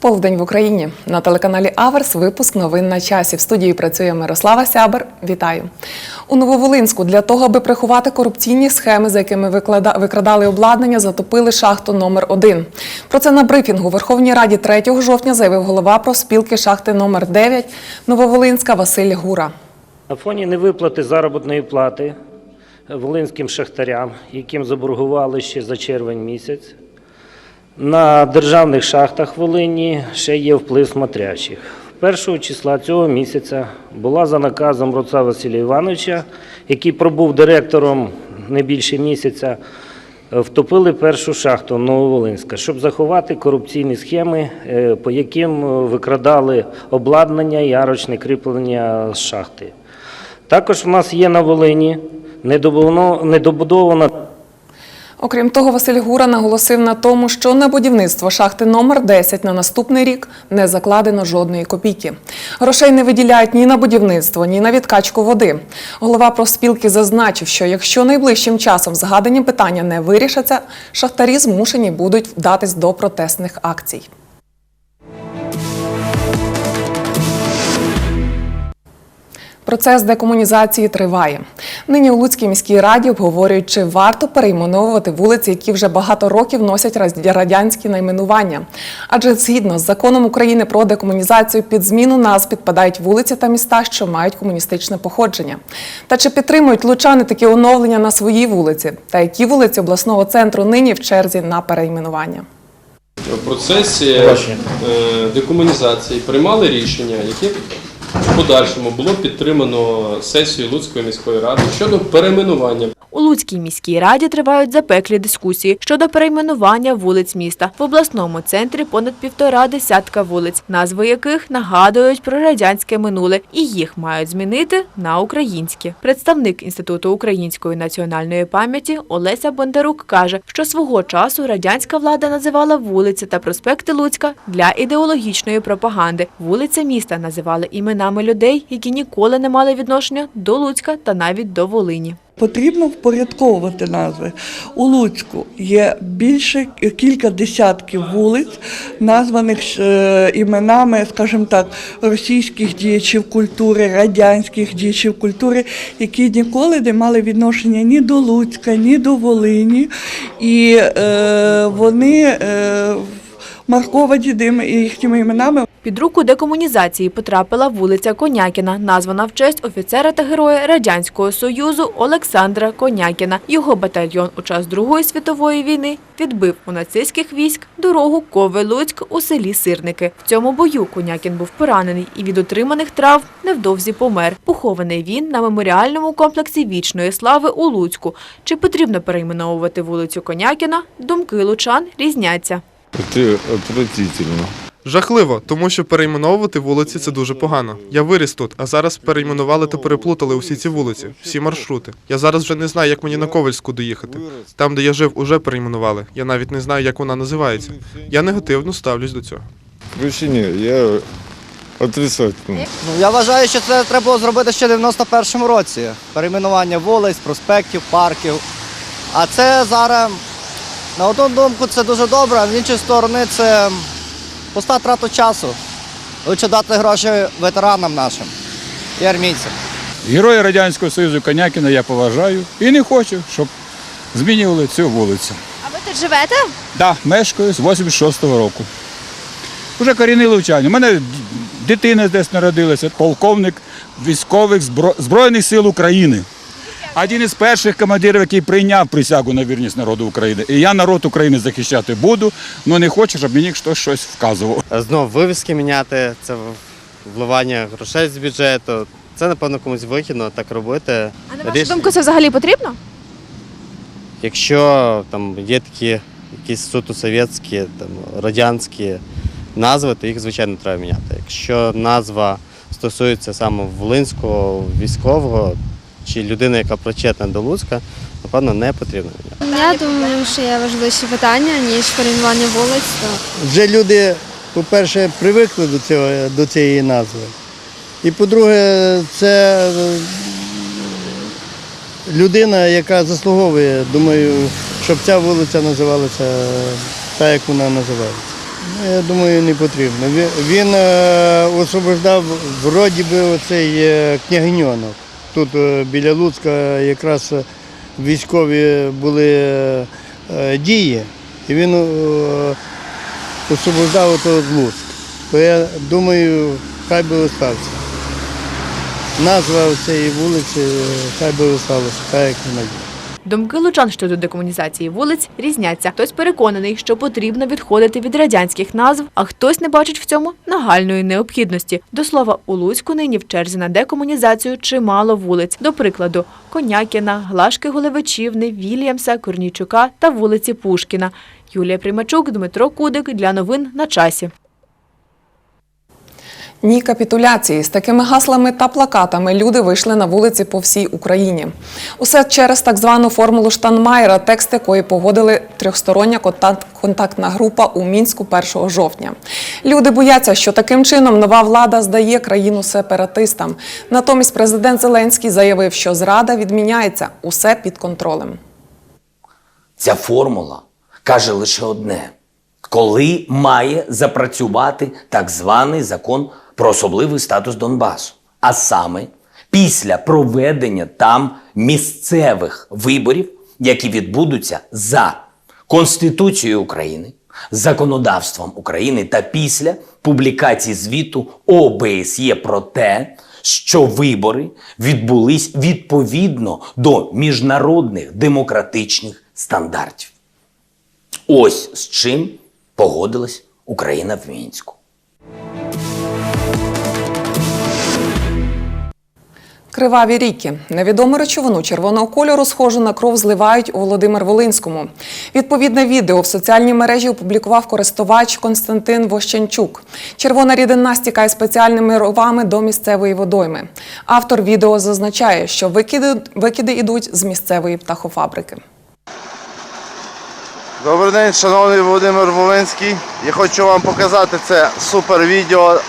Полдень в Україні на телеканалі Аверс. Випуск новин на часі. В студії працює Мирослава Сябер. Вітаю у Нововолинську. Для того, аби приховати корупційні схеми, за якими викрадали обладнання, затопили шахту номер 1 Про це на брифінгу Верховній Раді 3 жовтня заявив голова профспілки шахти номер 9 Нововолинська Василь Гура. На фоні невиплати заробітної плати волинським шахтарям, яким заборгували ще за червень місяць, на державних шахтах Волині ще є вплив смотрячих. 1 числа цього місяця була за наказом Роца Василя Івановича, який пробув директором не більше місяця, е, втопили першу шахту Нововолинська, щоб заховати корупційні схеми, е, по яким е, викрадали обладнання і арочне кріплення з шахти. Також в нас є на Волині недобудована Окрім того, Василь Гура наголосив на тому, що на будівництво шахти номер 10 на наступний рік не закладено жодної копійки. Грошей не виділяють ні на будівництво, ні на відкачку води. Голова профспілки зазначив, що якщо найближчим часом згадані питання не вирішаться, шахтарі змушені будуть вдатись до протестних акцій. Процес декомунізації триває. Нині у Луцькій міській раді обговорюють, чи варто перейменовувати вулиці, які вже багато років носять радянські найменування. Адже згідно з законом України про декомунізацію під зміну назв підпадають вулиці та міста, що мають комуністичне походження. Та чи підтримують лучани такі оновлення на своїй вулиці? Та які вулиці обласного центру нині в черзі на перейменування? в процесі е, декомунізації приймали рішення, яке в подальшому було підтримано сесією Луцької міської ради щодо перейменування У Луцькій міській раді тривають запеклі дискусії щодо перейменування вулиць міста. В обласному центрі понад півтора десятка вулиць, назви яких нагадують про радянське минуле, і їх мають змінити на українські. Представник Інституту української національної пам'яті Олеся Бондарук каже, що свого часу радянська влада називала вулиці та проспекти Луцька для ідеологічної пропаганди. Вулиці міста називали іменами людей, які ніколи не мали відношення до Луцька та навіть до Волині. Потрібно впорядковувати назви. У Луцьку є більше кілька десятків вулиць, названих е, іменами, скажімо так, російських діячів культури, радянських діячів культури, які ніколи не мали відношення ні до Луцька, ні до Волині. І е, вони е, марковані їхніми іменами. Під руку декомунізації потрапила вулиця Конякіна, названа в честь офіцера та героя Радянського Союзу Олександра Конякіна. Його батальйон у час Другої світової війни відбив у нацистських військ дорогу Кове-Луцьк у селі Сирники. В цьому бою Конякін був поранений і від отриманих травм невдовзі помер. Похований він на меморіальному комплексі Вічної слави у Луцьку. Чи потрібно перейменовувати вулицю Конякіна? Думки лучан різняться. Это отвратительно. Жахливо, тому що перейменовувати вулиці це дуже погано. Я виріс тут, а зараз перейменували та переплутали усі ці вулиці, всі маршрути. Я зараз вже не знаю, як мені на Ковальську доїхати. Там, де я жив, уже перейменували. Я навіть не знаю, як вона називається. Я негативно ставлюсь до цього. Ні, я отрицательно. Ну, я вважаю, що це треба було зробити ще в 91-му році. Перейменування вулиць, проспектів, парків. А це зараз, на одну думку, це дуже добре, а з іншої сторони це пуста трата часу. Лучше дати гроші ветеранам нашим і армійцям. Героя Радянського Союзу Конякіна я поважаю і не хочу, щоб змінювали цю вулицю. А ви тут живете? Да, мешкаю з 86-го року. Уже корінний лучані. У мене дитина десь народилася, полковник військових Збро- Збройних сил України. Один із перших командирів, який прийняв присягу на вірність народу України. І я народ України захищати буду, але не хочу, щоб мені хтось щось вказував. Знов вивіски міняти, це вливання грошей з бюджету. Це, напевно, комусь вигідно так робити. А на вашу думку, це взагалі потрібно? Якщо там є такі якісь суто совєтські, там, радянські назви, то їх, звичайно, треба міняти. Якщо назва стосується саме волинського військового чи людини, яка причетна до Луцька, напевно, не потрібно міняти. Я думаю, що є важливіші питання, ніж перейменування вулиць. То вже люди, по-перше, привикли до цього до цієї назви. І по-друге, це е, людина, яка заслуговує, думаю, щоб ця вулиця називалася так, як вона називається. Ну, Я думаю, не потрібно. Він, е, освобождав вроді би оцей е, княгиньонок. Тут е, біля Луцька якраз е, військові були е, дії, і він освобождав Луцьк. То я думаю, хай би остався. Назва цієї вулиці хай би осталася, так як вона є. Думки лучан щодо декомунізації вулиць різняться. Хтось переконаний, що потрібно відходити від радянських назв, а хтось не бачить в цьому нагальної необхідності. До слова, у Луцьку нині в черзі на декомунізацію чимало вулиць. До прикладу, Конякіна, Глашки Голевичівни, Вільямса, Корнійчука та вулиці Пушкіна. Юлія Примачук, Дмитро Кудик для новин на часі. Ні капітуляції з такими гаслами та плакатами люди вийшли на вулиці по всій Україні. Усе через так звану формулу Штанмаєра, текст якої погодили трьохстороння контактна група у мінську 1 жовтня. Люди бояться, що таким чином нова влада здає країну сепаратистам. Натомість президент Зеленський заявив, що зрада відміняється усе під контролем. Ця формула каже лише одне: коли має запрацювати так званий закон про особливий статус Донбасу, а саме після проведення там місцевих виборів, які відбудуться за Конституцією України, законодавством України та після публікації звіту ОБСЄ про те, що вибори відбулись відповідно до міжнародних демократичних стандартів. Ось з чим погодилась Україна в Мінську. Криваві ріки. Невідому речовину червоного кольору, схожу на кров, зливають у Володимир Волинському. Відповідне відео в соціальній мережі опублікував користувач Константин Вощенчук. Червона рідина стікає спеціальними ровами до місцевої водойми. Автор відео зазначає, що викиди, викиди йдуть з місцевої птахофабрики. Добрий день, шановний Володимир Волинський. Я хочу вам показати це супер відео,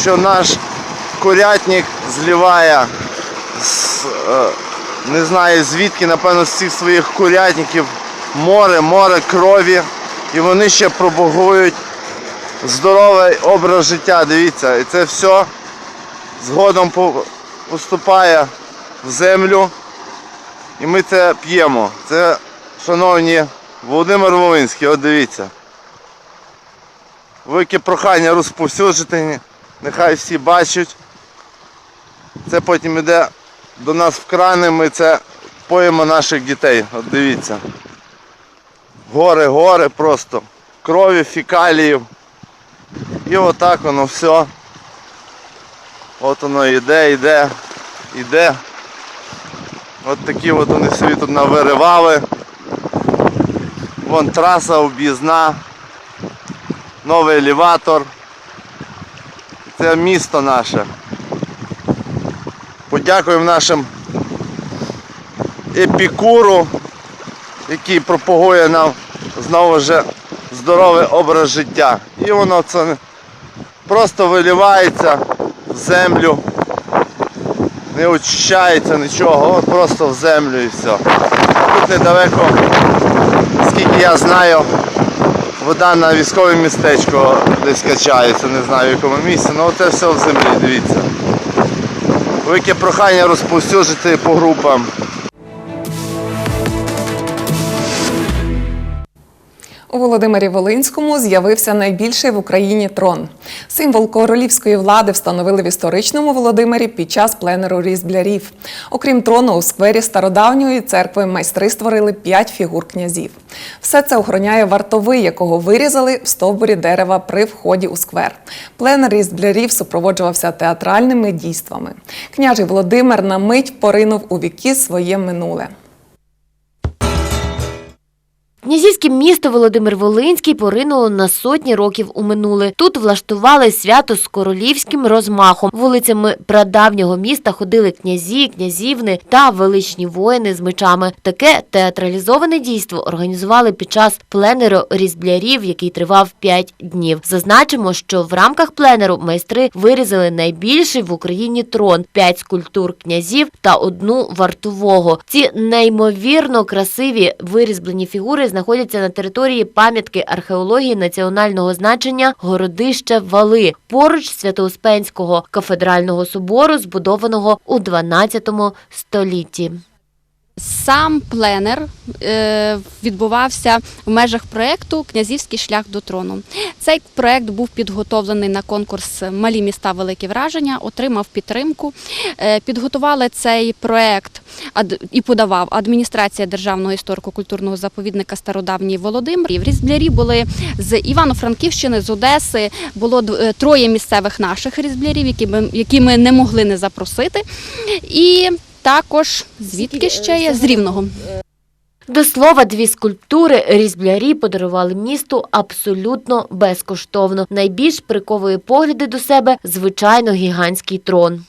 що наш курятник зливає з, е, не знаю звідки, напевно, з цих своїх курятників море, море крові. І вони ще пропагують здоровий образ життя. Дивіться, і це все згодом поступає в землю. І ми це п'ємо. Це, шановні Володимир Волинський, от дивіться. Велике прохання розповсюджити, нехай всі бачать. Це потім йде до нас в крани, ми це поїмо наших дітей. От дивіться. Гори, гори просто. Крові, фікаліїв. І отак воно все. От воно йде, йде, йде. От такі от вони собі тут навиривали. Вон траса об'їзна, новий елеватор. Це місто наше. Подякуємо нашим епікуру, який пропагує нам знову ж здоровий образ життя. І воно це просто виливається в землю, не очищається нічого, от просто в землю і все. Тут недалеко Скільки я знаю, вода на військове містечко десь качається, не знаю в якому місці, але це все в землі, дивіться. Велике прохання розповсюджити по групам. У Володимирі Волинському з'явився найбільший в Україні трон. Символ королівської влади встановили в історичному Володимирі під час пленеру різблярів. Окрім трону, у сквері стародавньої церкви майстри створили п'ять фігур князів. Все це охороняє вартовий, якого вирізали в стовбурі дерева при вході у сквер. Пленер різблярів супроводжувався театральними дійствами. Княжий Володимир на мить поринув у віки своє минуле. Князівське місто Володимир Волинський поринуло на сотні років у минуле. Тут влаштували свято з королівським розмахом. Вулицями прадавнього міста ходили князі, князівни та величні воїни з мечами. Таке театралізоване дійство організували під час пленеру різблярів, який тривав 5 днів. Зазначимо, що в рамках пленеру майстри вирізали найбільший в Україні трон, 5 скульптур князів та одну вартового. Ці неймовірно красиві вирізблені фігури знаходяться знаходяться на території пам'ятки археології національного значення Городище Вали поруч Свято-Успенського кафедрального собору, збудованого у 12 столітті. Сам пленер е, відбувався в межах проєкту Князівський шлях до трону. Цей проєкт був підготовлений на конкурс Малі міста великі враження, отримав підтримку. Е, підготували цей проєкт і подавав адміністрація Державного історико-культурного заповідника Стародавній Володимир. В різблярі були з Івано-Франківщини, з Одеси. Було е, троє місцевих наших різблярів, які ми не могли не запросити. І також звідки ще є з рівного. До слова, дві скульптури різблярі подарували місту абсолютно безкоштовно. Найбільш приковує погляди до себе звичайно гігантський трон.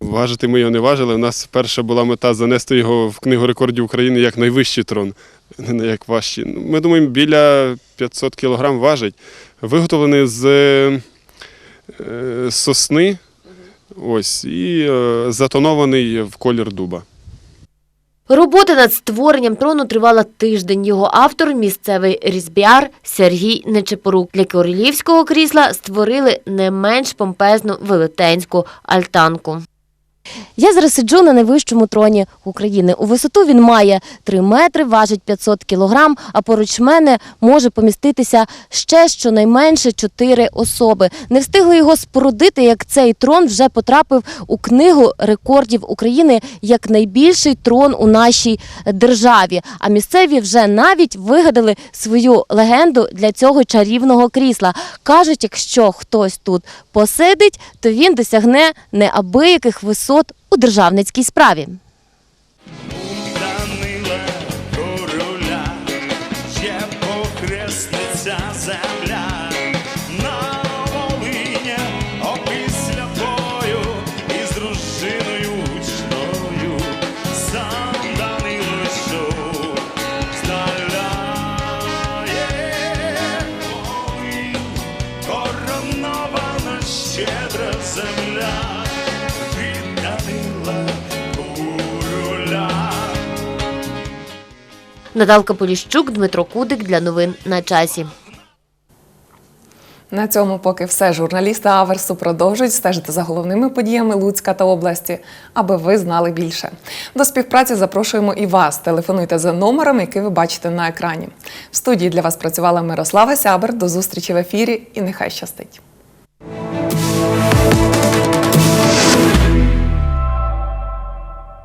Важити ми його не важили. У нас перша була мета занести його в книгу рекордів України як найвищий трон, не як важчий. Ми думаємо, біля 500 кілограм важить. Виготовлений з е, сосни. Ось, і е, затонований в колір дуба. Робота над створенням трону тривала тиждень. Його автор місцевий різбіар Сергій Нечепорук. Для королівського крісла створили не менш помпезну велетенську альтанку. Я зараз сиджу на найвищому троні України. У висоту він має 3 метри, важить 500 кілограм, а поруч мене може поміститися ще щонайменше 4 особи. Не встигли його спорудити, як цей трон вже потрапив у книгу рекордів України як найбільший трон у нашій державі. А місцеві вже навіть вигадали свою легенду для цього чарівного крісла. Кажуть, якщо хтось тут посидить, то він досягне неабияких висот у державницькій справі. Наталка Поліщук, Дмитро Кудик для новин на часі. На цьому поки все. Журналісти Аверсу продовжують стежити за головними подіями Луцька та області, аби ви знали більше. До співпраці запрошуємо і вас. Телефонуйте за номером, який ви бачите на екрані. В студії для вас працювала Мирослава Сябер. До зустрічі в ефірі і нехай щастить.